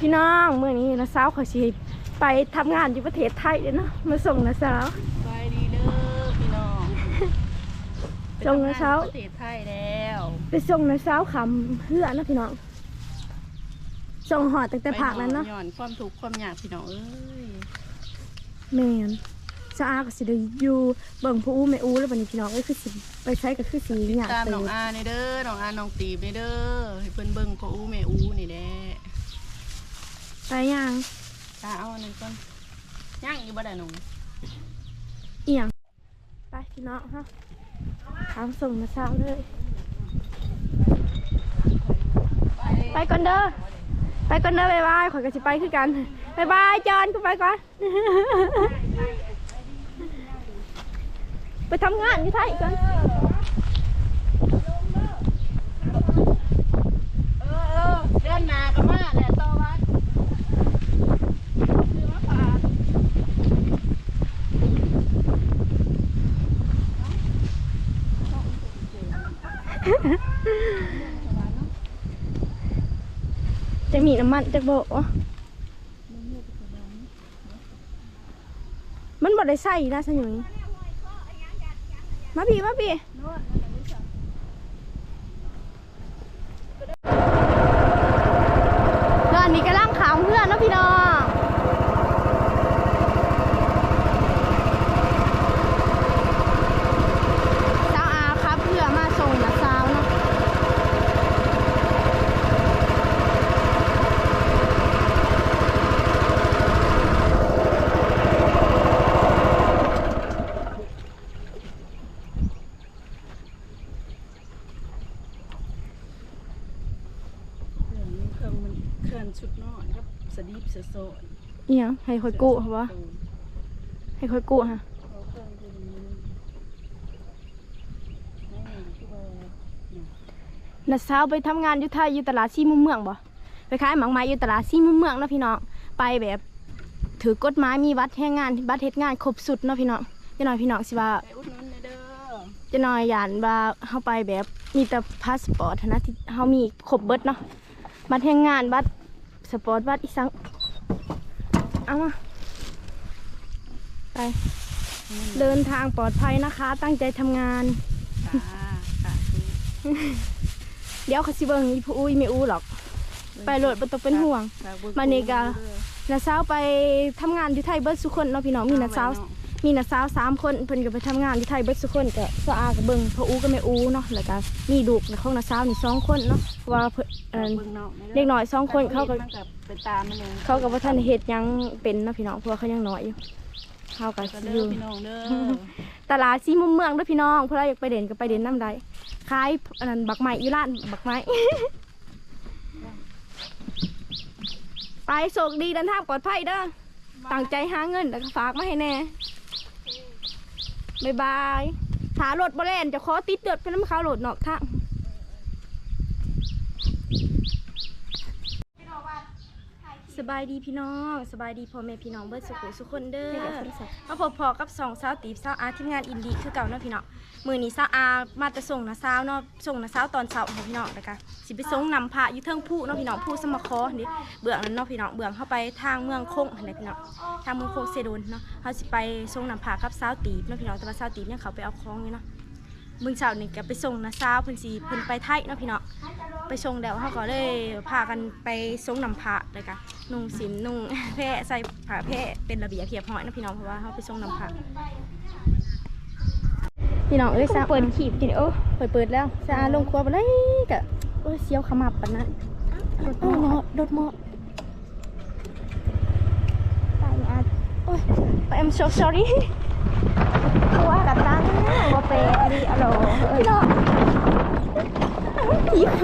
พี่น้องเมื่อนี้นะสาวเขาสิไปทำงานอยู่ประเทศไทยเด้อเนาะมาส่งนะสาวไปดีเด้อพี่น้องส่งนะเช้าประเทศไทยแล้วไปส่งนะสาวคำเพื่อนะพี่น้องส่งหอดตั้งแต่ผักนั้นเนาะไปหย่อนความทุกข์ความยากพี่น้องเอ้ยแม่นสะอาก็สิได้อยู่เบิ่งผู้อู้แม่อู้แล้วบัดนี้พี่น้องก็คือสิไปใช้ก็คือสิหยาตามเติน้องบอาในเด้อน้องอาน้องตีบในเด้อให้เพิ่นเบิ่งพ่ออู้แม่อู้นี่แหละ ไปยังตาเอาอันนั้นก่อนย่างอยู่บ่ได้น้องเอียงไปพี่น้องฮะทางส่งนะสาวเลย ไปก่อนเด้อ ไปก่อนเด้อบายบายข่อยก็สิไปคือกันบายบายจอนกูไปก่อน ไปทำงานอยู่ไทยก่อน เออเออเดือนหน้าก็มาแหละต่อวัดซื้อมาฝาก จะมีน้ำมันจะโบะมันบ่ได้ใส่นะสยุยมาพี่มาพี่แล้วอันนี้ก็ล่างขามเพื่อนเนาะพี่น้องสาวอาครับเพื่อมาส่งนะสาวเนาะ เครื่องเครื่องมันเครื่องชุดนอนกับสดีป เสอโซนเอียงให้คอยกู้เหรอวะให้คอยกู้ฮะเอาเครื่องตัวนี้นี่คือว่านัดเช้าไปทำงานอยู่ไทยอยู่ตลาดซีมุมเมืองบ่ไปขายหมังไม้อยู่ตลาดซีมุมเมืองเนาะพี่น้องไปแบบถือกฎหมายมีบัตรแห่งงานบัตรเฮ็ดงานครบสุดเนาะพี่น้องจะหน่อยพี่น้องสิว่าไปอุดหนุนหน่อยเด้อจะหน่อยยานว่าเฮาไปแบบมีแต่พาสปอร์ตนะที่เฮามีครบเบิดเนาะบัตรแห่งงานบัตรสปอร์ตบัตรอีสัง เอามาไป เดินทางปลอดภัยนะคะ ตั้งใจทำงาน ค่ะค่ะเดี๋ยวเขาสิเบิ่งอีผู้อุ้ยไม่อู้หรอก ไปโหลดบ่ต้องเป็นห่วง มาเนกาน้าสาวไปทำงานอยู่ไทยเบิร์ดสุคนเนาะพี่น้องมีน้าสาว มีน้าสาวสามคนเพิ่นก็ไปทำงานอยู่ไทยเบิร์ดสุคนก็สะอากับเบิ่งพ่ออูก็แม่อูเนาะแล้วก็มีลูกของน้าสาวนี่สองคนเนาะเพราะว่าเพิ่นเอิ่มเด็กน้อยสองคนเขาก็มันกับไปตามมันเลยเขาก็บ่ทันได้เฮ็ดหยังเป็นเนาะพี่น้องเพราะว่าเขายังน้อยอยู่เขาก็ก็สิเด้ออยู่พี่น้องเด้อตลาดซีมุมเมืองเด้อพี่น้องเพื่ออยากไปเด่นก็ไปเด่นน้ำใดขายอันนั้นบักไม้อยู่ร้านบักไม้ไปโชคดีเดินทางปลอดภัยเด้อตั้งใจหาเงินแล้วก็ฝากมาให้แน่ บายบายถารถบ่แล่นจะขอติดเดือดเป็นน้ำขาวรถนอกทาง สบายดีพี่น้องสบายดีพ่อแม่พี่น้องเบิดสุขุสุขคนเด้อมาพบพอกับสองสาวตีบสาวอาทีมงานอินดีคือเก่าเนาะพี่น้องมือนี้สาวอามาแต่ส่งนะสาวเนาะส่งนะสาวตอนเช้าของพี่น้องนะคะสิไปส่งนำพระอยู่เทิงผู้เนาะพี่น้องผู้สมคอนี่เบื้องนั้นเนาะพี่น้องเบื้องเข้าไปทางเมืองคงอะไรพี่น้องทางเมืองคงเซโดนเนาะเขาสิไปส่งนำพระกับสาวตีบเนาะพี่น้องแต่ว่าสาวตีบเนี่ยเขาไปเอาของอยู่เนาะมึงเช้านี่ก็ไปส่งนะสาวเพิ่นสิเพิ่นไปไทยเนาะพี่น้องไปชงเดี๋ยวเขาก็เลยพากันไปชงนำพระเลยค่ะ นุ่งสินนุ่งแพร่ใส่ผ้าแพร่เป็นระเบียบเรียบร้อยนะพี่น้องเพราะว่าเขาไปชงนำพระพี่น้องเอ้ยซาเปิดขีบกินโอ้เปิดเปิดแล้วซาลงครัวไปเลยกะโอ้ยเสียวขมับปะนะรถหมอรถหมอตายอาโอ้ย I'm so sorry ตัวกับตันว่าเปอันนี้อร่อยเอ้ยพี่น้องหิวรถหมอรถยังหมอรู้เดี๋ยวอะนี่เป็นยังคือหมอนี่เป็นอันนั้นไม่ใช่เจ้านะถือยัง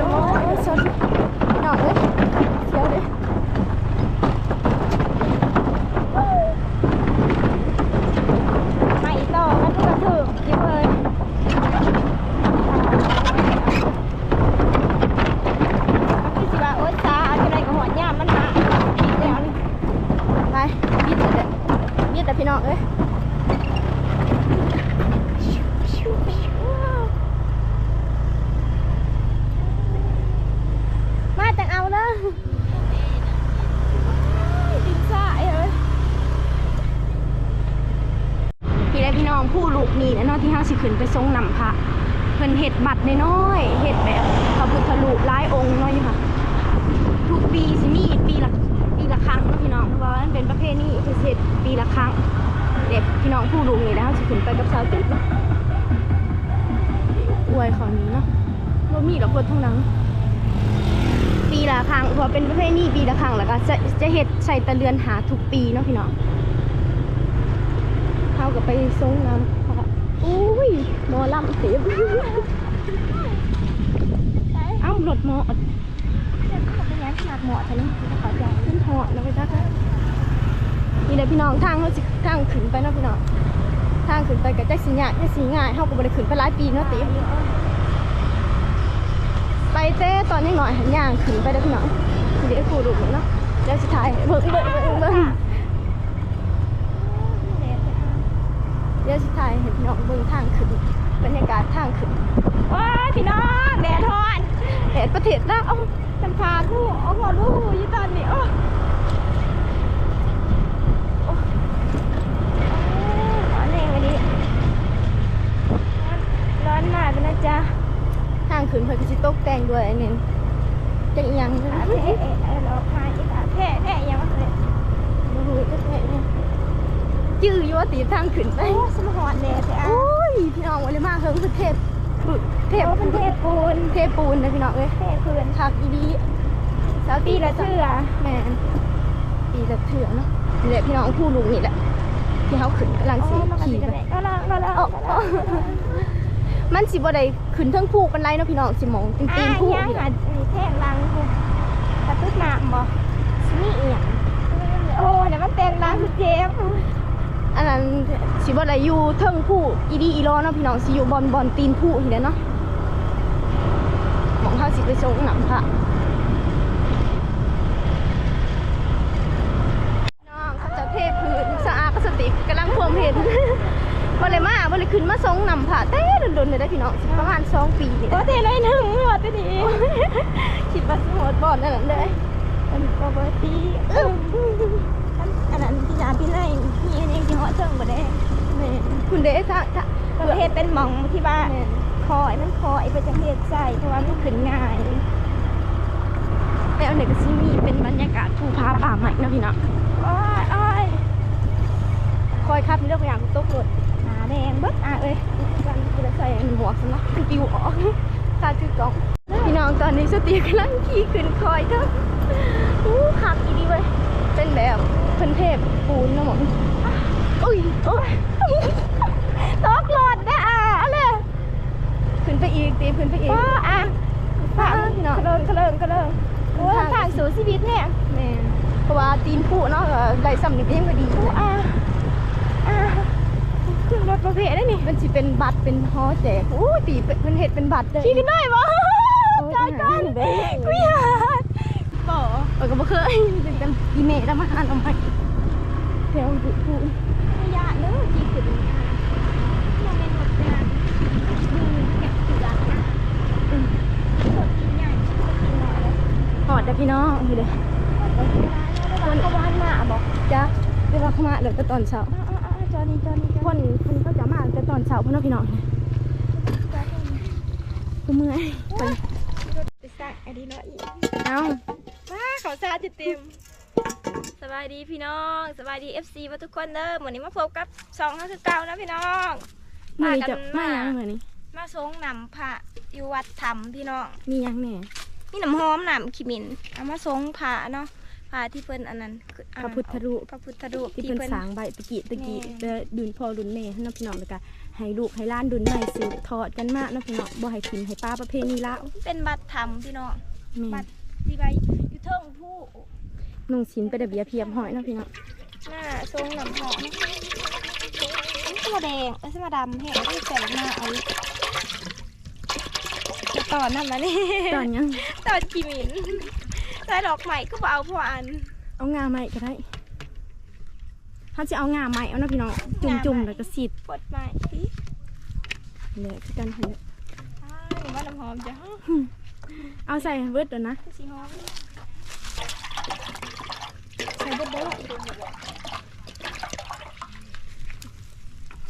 โอ้รู้ยสดหน่อยเลยเสียวเลยมาอีกต่อมันก็กระถึกเยอะเลยมันคือสิว่าโอ๊ยซาอยู่ในกระหัวย่ามมันมาเดี๋ยวนี่ไปมีดแต่มีดแต่พี่น้องเอ้ย แหละเนาะที่เฮาสิ ขึ้นไปทรงนำพระเพิ่นเฮ็ดบัตรน้อยเฮ็ดแบบพระพุทธรูปหลายองค์นาะอยู่ค่ะทุกปีสิมีปีละปีละครั้งนะพี่น้องเพราะว่ามันเป็นประเพณีที่เฮ็ดปีละครั้งเด็กพี่น้องผู้ลุงนี่แล้วสิขึ้นไปกับชาวติ๊กเนอวยขานี้เนาะบ่มีดอกเพิ่นทั้งนั้นปีละครั้งเพราะเป็นประเพณีปีละครั้งแล้วก็จะจะเฮ็ดใส่ตะเลือนหาทุกปีเนาะพี่น้องเข้ากับไปทรงน้ำ อุ้ยหมอลำเสียบเอ้ารถหมอดเป็นยังขนาดหมอเท่านี้ขอใจขึ้นหอดแล้วไปจ้าค่ะนี่แหละพี่น้องทางเขาสิทางขึ้นไปเนาะพี่น้องทางขึ้นไปกับแจ็คสีง่ายแจ็คสีง่ายเขาก็บ่ได้ขึ้นไปหลายปีเนาะติไปเต้ตอนนี้หน่อยหันย่างขึ้นไปเด้พี่น้องเดี๋ยวกูดูเนาะเดี๋ยวสุดท้ายเบิ่งเบิ่งเบิ่ง เบิ่งเดี๋ยวสุดท้ายเห็นพี่น้องเบิ่งทางขึ้นบรรยากาศทางขึ้นว้ายพี่น้องแดดทอนเห็นประเทศลาวจำพาคู่เอาหัวลูกอยู่ตอนนี้โอ้ร้อนเองวันนี้ร้อนมากเลยนะจ๊ะทางขึ้นเพิ่นก็สิตกแต่งด้วยอันนี้จังอีหยังอาเท่เออเราพายอีกอาเท่แท่ยังวะเนี่ย บ่รู้จักแม่เนี่ย จื้ออยู่ว่าตีทางขึ้นไปโอ้สมหอนแดดเลยอะโอ้ยพี่น้องวันเลยมาเฮิงคือเทพบึเทพโอ้เป็นเทพปูนเทพปูนนะพี่น้องเอ้ยเทพพื้นคักอีดีสาวปีตีละเชื่อแม่นปีละเถื่อเนาะนี่แหละพี่น้องผู้ลุงนี่แหละที่เขาขึ้นกำลังโอ้สิมันก็ขี่จะไปไหนก็ลองก็ลองอ๋ออ๋อมันสิบ่ได้ขึ้นเทิงผู้ปานไรเนาะพี่น้องสิมองตีนอ่าๆผู้ย่างนี่แหหัละดแท่งลังกูกระตุ้นน้ำบ่นี่อีหยังโอ้เดี๋ยวมันเต็งลังคือเจ็บ อันนั้นสิบ่ได้อยู่เทิงผู้อีดีอีรอเนาะพี่น้องสิอยู่บอลบอลตีนผู้นี่แหละเนาะหมองเขาสิไปส่งหนำพระน้องเขาจะเทพื้นสะอาดก็สติกกำลังพวมเห็นบ่เลยมาบ่เลยขึ้นมาทรงนำผ่าเต้ดนๆเลยได้พี่น้องสิประมาณสองปีนี่โอ้เทน้อยหนึ่งหมดไปดิคิดว่าสิหมดบ่อนนั่นนเลยมันปกติอึ้งอันนั้นที่ยาพี่ไล่มีอัน ยังที่เหาะเชิงบ่ได้แม่คุณเด้ถ้าถ้าประเภทเป็นหมองที่ว่าแม่คอยมันคอยไปจังเฮ็ดใส่เพราะว่ามันขึ้นง่ายแล้วเนี่ยก็สิมีเป็นบรรยากาศภูผาป่าใหม่เนาะพี่น้องโอ้ยโอ้ยคอยครับเรื่องอย่างตกรถหาแดงเบิดอะเอ้ยกันกูจะใส่หมวกซะเนะคือปิวออกตาถือกล่องพี่น้องตอนนี้สติกำลังขี่ขึ้นคอยเถอะอู้ขับอีดีเว้ยเป็นแบบเพิ่นเทพปูนนะหมอ อุ้ยโอ้ยตกรถได้อะอะไรขึ้นไปอีกตีขึ้นไปอีกโอ้อะฟังพี่น้องกระเลิงกระเลิงกระเลิงโอ้ยทางสู่ชีวิตเนี่ยแม่เพราะว่าตีนผู้เนาะก็ได้สำนึกยังก็ดีโอ้อะอะขึ้นรถประเภทได้นี่มันสิเป็นบัตรเป็นฮอแจกอู้ตีเป็นเพิ่นเฮ็ดเป็นบัตรเลยขี่กันได้บ่จอยกันกูอยากบ่เออก็บ่เคยเป็นกันอีเมลแล้วมาอ่านเอาใหม่แถวผู้ผู้ระยะ เด้อขี่ขึ้นอะมันเป็นรถงานอืมแกะเสือนะอืมรถใหญ่รถน้อยเลยหอดเด้อพี่น้องนี่เด้อคนก็วานมาบอกจ้ะเดี๋ยวว่าเขามาเดี๋ยวแต่ตอนเช้าอ่าอ่าจอนี่จอนี่จอคนคนก็จะมาแต่ตอนเช้าพุ่นเนาะพี่น้องกูเมื่อยไปไปสั่งอันนี้เนาะอีกเอ้าว้าเขาซาจะเต็มส บายดีพี่น้องสบายดี FC มาทุกคนเด้อวันนี้มาพบกับสองห้าคือเก่านะพี่น้องมื้อนี้กัจะมาหยังมื้อนี้มาสงนำพระอยู่วัดธรรมพี่น้องมีหยังแหน่นี่น้ำหอมน้ำขิมินเอามาสงพระเนาะพระที่เพิ่นอันนั้นคืออ่าพระพุทธรูปพระพุทธรูปที่ที่เป็นเพิ่นสร้างใบตะกี้ตะกี้แม่เด้อดุนพ่อดุนแม่ให้น้องพี่น้องแล้วก็ให้ลูกให้หล้านดุนใหม่สืบทอดกันมาเนาะพี่น้องบ่ให้ทิมให้ป้าประเพณีลาวเป็นบัตรธรรมพี่น้องแม่บัตรที่ใบอยู่เทิงผู้ นุ่งสินไประเบียบเพียบหอยเนาะพี่น้องหน้าทรงน้ำหอมนี่สมาแดงเอ้ยสมาดำแห้งที่แต่ละหน้าเอาจะตอนนั่นละนี่ตอนยังตอนกิมินใส่ดอกใหม่ก็บ่เอาพออัน เอางาใหม่ก็ได้ถ้าจะเอางาใหม่เอาเนาะพี่น้องจุ่มๆแล้วก็สีดกดใหม่สิเลยคือกันหั่นแหละอ้าวหนูว่าน้ำหอมจ้ะเอาใส่เวิร์ดเดี๋ยวนะคือสีหอม ใส่เบดเด้อ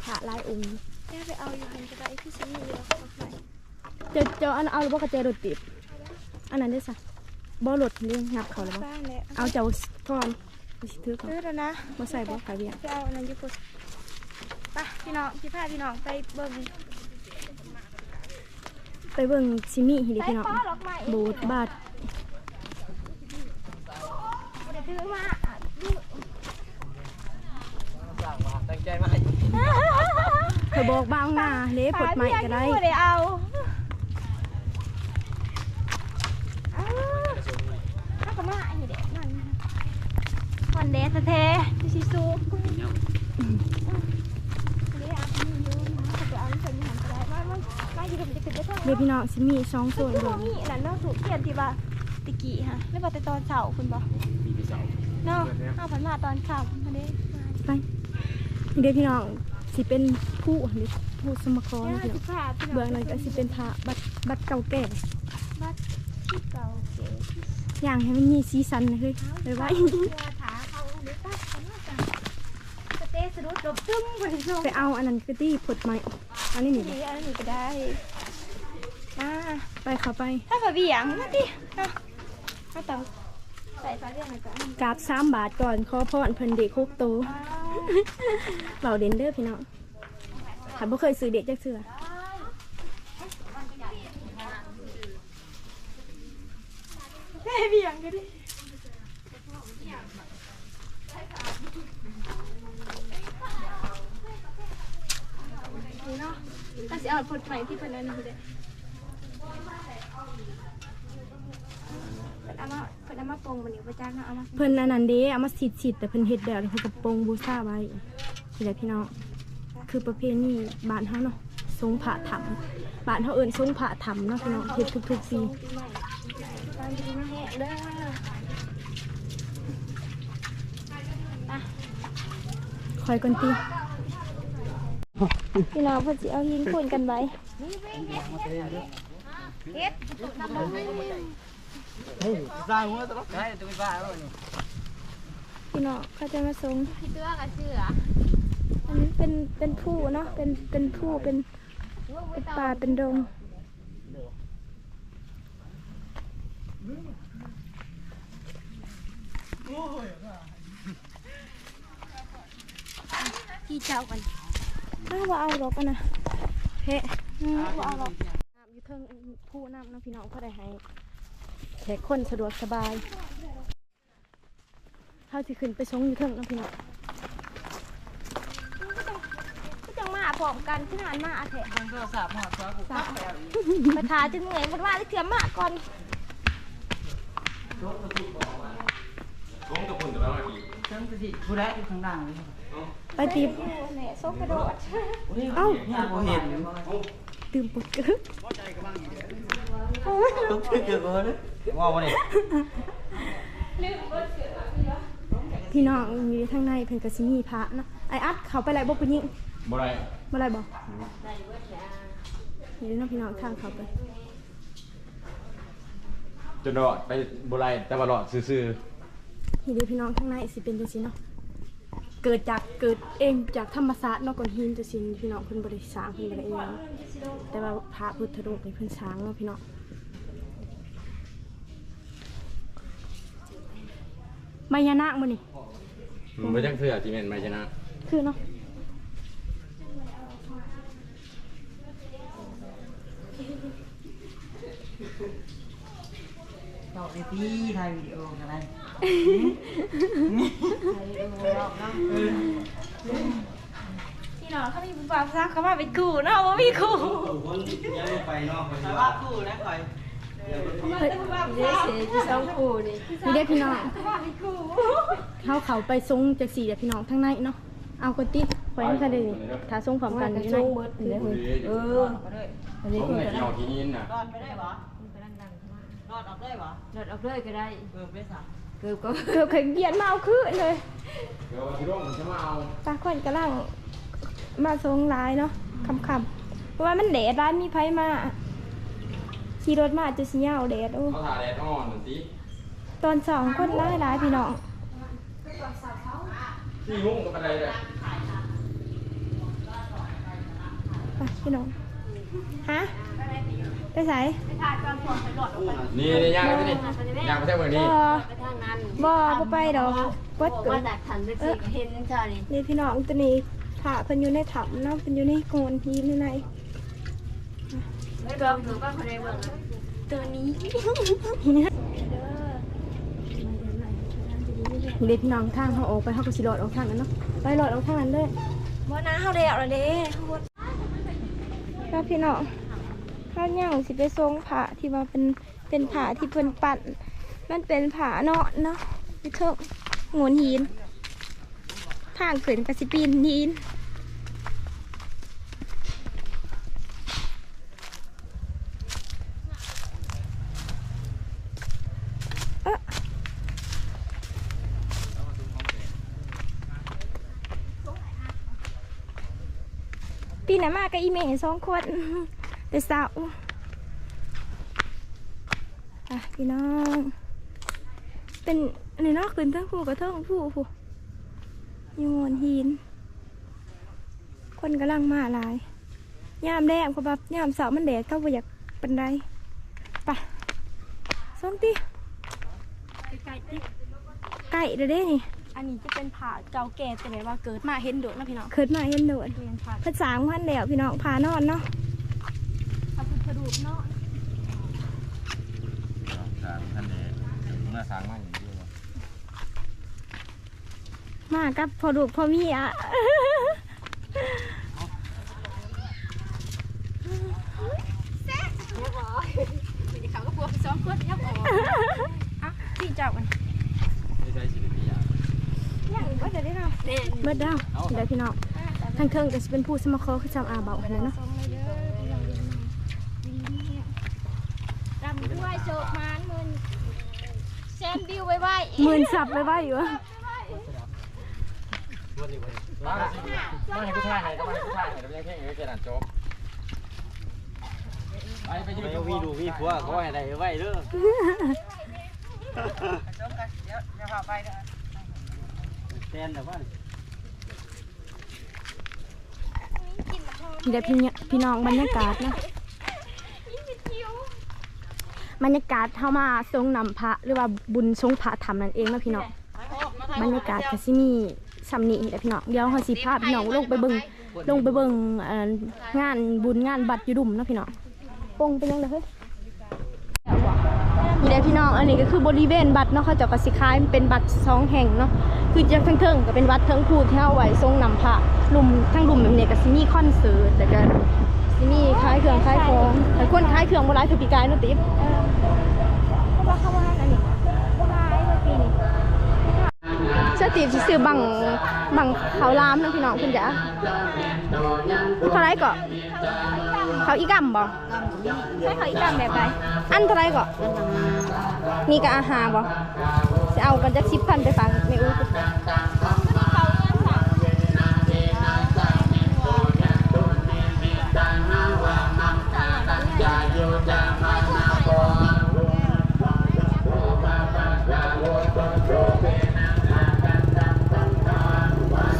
ผ่าลายองค์แพค่ไปเอาอยู่หันก็ไดที่ฉันมีอยู่เอาไปเจะจะอันเอาหรือว่ากระเจรถติดอันนั้นได้สะบ่รถเรื่องงับเขาแล้วบ่บ้านแล้วเอาเจ้าก่อนสิถือก่อนซื้อแล้วนะมาใส่บ่ขายเบี้ยไปเอาอันนั้นยู่พุ่นไปพี่น้องพี่พาพี่น้องไปเบิ่งไปเบิ่งซิมี่ฮิริพี่น้องป้อหรอ กไหมโบสถ์บาทเดี๋ยวซื้อมาตั้งใจมาเธอบอกบ้างหน้าเด้ผดใหม่ก็ได้ไม่ได้เอาอ้าวข้าก็มาอยู่เด็กมันวันเดสเทที่ชิซูเดี๋ยวเอาไปอยู่นะถ้าเกิดเอาไปมีหันก็ได้ว่าว่าว่าอยู่กับมันจะขึ้นได้เท่าไหร่เดี๋ยวพี่น้องซิมี่สองโซนคือเบิ่บ่งมีอันนั้นเนาะถูกเขียนที่ว่าตะกี้ฮะไม่บอกแต่ตอนเช้าคุณบอกปีที่สอง เนาะเอาผันมาตอนค่ำมาเด้มาไปเดี๋ยวพี่น้องสิเป็นผู้หรือผู้สมครเนี่ยพี่น้สิองพาพี่น้องเบื้องนั้นก็สิเป็นพระบัตรบัตรเก่าแก่บัดที่เก่าเก๋อย่างให้มันมีสีสันนะเฮ้ยไปไว้เสื้อถาเขาเด็กตัดกันมาจังสเตสะดุดจบตึ้มบริสุทธิ์ไปเอาอันนั้นก็ที่ผดใหม่อันนี้หนิดีอันนี้ก็ได้มาไปเข้าไปถ้าฝาเบียงมาดิเอาเอาเตา ใส่ฝาเบียงหน่อยก่อนกราบสามบาทก่อนขอพรเพิ่นเด็กคุกโตอ้าวเบาเด่นเด้อพี่น้องถ้าบ่เคยซื้อเด็กจักเทื่อแม่เบียงก็ดินี่เนาะถ้าสิเอาผลใหม่ที่เพิ่นนั่นนี่เด้อเพิ่ นเอามาเพิ่นเอามาปรงบัดนี้บ่จักเนาะเอามาเพิ่นอันนั้นเด้เอามาสิดๆแต่เพิ่นเฮ็ดแล้วเพิ่นก็ปรงบูชาไว้นี่แหละพี่น้องคือประเพณีบ้านเฮาเนาะทรงพระธรรมบ้านเฮาเอิ้นทรงพระธรรมเนาะพี่น้องเฮ็ดทุกๆปีตอนดีมาแห้งเด้อคอยก่อนติพี่น้องเพิ่นสิเอาหินคูนกันไว้เฮ็ด พี่น้องเขาจะมาส่งพี่เตื้อกับเชื่ออันนี้เป็นเป็นผู้เนาะเป็นเป็นผู้เป็นเป็นป่าเป็นดงที่เจ้ากันอ้าวว่าเอาหรอกอันนะเพะอืมว่าเอาหรอกน้ำอยู่เทิงผู้น้ำเนาะพี่น้องก็ได้ให้ แขกคนสะดวกสบายเท่าที่ขึ้นไปชงอยู่เทิงเนาะพี่น้องก็จังมาพร้อมกันที่งานมาอาเถอะมันก็สาบหอดสาบุกมาทาจึงเหนื่อยมันว่าจะเกือมาก่อนจังสิผู้ใดอยู่ข้างล่างเลยไปตีบเนี่ยโซกระโดดเอ้าเนี่ยบ่เห็นตื่มปกเกอ ต้องชื่อเกี่ยวกับเลยว่าบ่นี่พี่น้องอยู่ทางในเพิ่นก็สิมีพระเนาะไออัดเขาไปไรบ่เป็นยิงบ่ได้บ่ไรบ่นี่เนาะพี่น้องทางเขาไปจนรอดไปบ่ได้แต่ว่ารอดซื่อนี่เด้อพี่น้องทางในสิเป็นจังซี่เนาะเกิดจากเกิดเองจากธรรมศาสตร์เนาะก้อนหินจังซี่พี่น้องเพิ่นบ่ได้สร้างเพิ่นบ่ได้เองแต่ว่าพระพุทธรูปนี่เพิ่นสร้างเนาะพี่น้อง มายานาคบ่นี่ๆมันบ่จังเทื่อที่แม่นไม่ชนะคือเนาะตอกในที่ถ่ายวิดีโอกันได้พี่น้องเขามีบุญบาปซักเขามาเป็นกูเนาะว่ามีกูไปนอกไปว่าคู่นะคอยนี่เด้อพี่น้องเขามาเป็นกู เขาเขาไปทรงจากสี่เดี๋ยวพี่น้องทั้งในเนาะ เอากระติบไว้ให้กันเลยนี่ถ้าทรงพร้อมกันอยู่ในเอออันนี้คือที่ออกที่นี่น่ะรอดไปได้บ่รอดออกได้บ่รถออกเลยก็ได้เกือบได้สามเกือบก็เกือบเคยเบียดมาเอาคืนเลยเดี๋ยวที่ร่มมันจะมาเอาตาควันกำลังมาทรงร้ายเนาะคำคำเพราะว่ามันแดดร้านมีไผมาขี่รถมาจะสิเหยาแดดโอ้เขาถ่าแดดอ่อนนั่นสิ ตอนสองคนร้ายร้ายพี่น้องที่หุ้งกับอะไรเลยะพี่น้อง ฮะ ไปใส่นี่นี่ย่างไปนี่ย่างไปเท่าเมืองบ่นี้บ่บ่ไปดอกเบิดเกิมานจากถันไปสิเห็นจ้านี่นี่พี่น้องตัวนี้ผ่าเพิ่นอยู่ในถ้ำเนาะเพิ่นอยู่ในโกนทีนในไม่บอกหนูก็คนในเมืองตัวนี้ เด็กพี่น้องทางเขาออกไปเขาก็สิรอดออกทางนั้นเนาะไปรอดออกทางนั้นเลยบ่นะเขาแล้วละเด้ครับพี่น้องข้าวเหนียวสิไปทรงผ้าที่ว่าเป็นเป็นผ้าที่เพิ่นปั่นมันเป็นผ้าเนาะเนาะพี่เถอะงวนหินทางขึ้นกระสิปีนหิน น้ามากับอีเมย์สองคนแต่สาวอะพี่น้อง เป็นอันนี้นอกขึ้นทั้งผู้กับทั้งผู้ผู้ยูนหิน คนกำลังมาหลายยามแดดเขาแบบยามเสาร์มันแดดเขาบ่อยากเป็นไรไปะส้มตีไก่ไก่เด้อเด้นี่ อันนี้จะเป็นผ่าเก่าแก่แต่แบบว่าเกิดมาเห็นโดดนะพี่น้องเกิดมาเห็นโดดเรียนผ่านภาษาพันแล้วพี่น้องพานอนเนาะพระพุทธรูปเนาะสามท่านเองเมื่อสร้างมาอย่างเดียวมากับพอดูกพอมีอะเขาก็พวกสองคนยับออกอะพี่เจ้ากัน ไม่ใช่สิริพิยา อย่าง ก็จะได้เนาะเมื่อดาวเดี๋ยวพี่น้องทางเครื่องก็จะเป็นผู้สมัครเขาคือจำอาเบาขนาดเนาะรำด้วยโชคมานมืนแซมบิวไว้ไว้หมื่นสับไปว่าอยู่วะมาให้ผู้ชายให้ก็มาให้ผู้ชายให้เดี๋ยวยังแค่เงี้ยเกินอ่านจบไปไปยืไปนวีดูวีผัวก็ให้ได้ไว้เด้อ แทนแต่ว่าเดี๋ยวพี่เนี่ยพี่น้องบรรยากาศเนาะบรรยากาศเข้ามาทรงนำพระหรือว่าบุญทรงพระธรรมนั่นเองเนาะพี่น้องบรรยากาศก็สิมีสำนีแหละพี่น้องเดี๋ยวเขาสิพาพี่น้องลงไปเบิ่งลงไปเบิ่งเอ่องานบุญงานบัตรอยุดุมเนาะพี่น้องปงเป็นยังไงเฮ้ย เดี๋ยวพี่น้องอันนี้ก็คือบริเวณบัตรเนาะเขาเจะกระสิคายมันเป็นบัตรสองแห่งเนาะคือจากทั้งเทิงก็เป็นวัดเทิงพูเที่าไว้ทรงนำพระลุมทั้งลุมแบบนี้ก็สิมีคอนเสิร์ตแต่ก็สิมีคล้ายเครื่องคล้ายของแต่คนคล้ายเครื่องโบราณคือปีกายเนาะติ๊บเข้ามาเข้ามาอันนี้โบราณเมื่อปีนี้ สติบสิซื้อบังบังเขาวหลามเนาะพี่น้องคุณจ๋าเท่าไหรก็เขาอีกำบ่ใช่เขาอีกำแบบไหนอันเท่าไหรก็นี่ก็อาหารบ่จะเอากันจากสิบพันไปฝากแม่อู้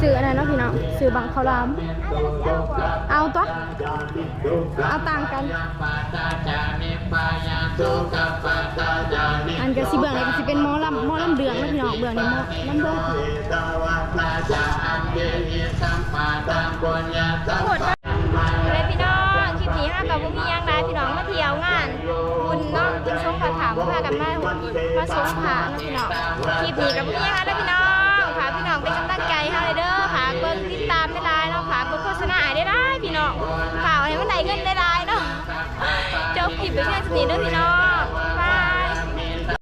ซื้ออะไรเนาะพี่น้องซื้อบังข้าวหลาม เอาตัว เอาต่างกัน อันก็สิเบื้องนี้ก็สิเป็นหมอลำหมอลำเดืองนะพี่น้องเบื้องนี้หมอลำเดืองโหดมากเลยพี่น้องคลิปนี้ห้ากับพวกมีหยังไงพี่น้องมาเที่ยวงานบุญเนาะบุญชงกระถางพากันมามาสงผาเนาะพี่น้องคลิปนี้กับพวกมีหยังไงนะพี่น้องค่ะพี่น้องเป็นกำลังใจให้เลยเด้อ หลายพี่น้องข่าวให้มันได้เงินได้หลายเนาะจบคลิปไปเพียงเท่านี้เด้อพี่น้อง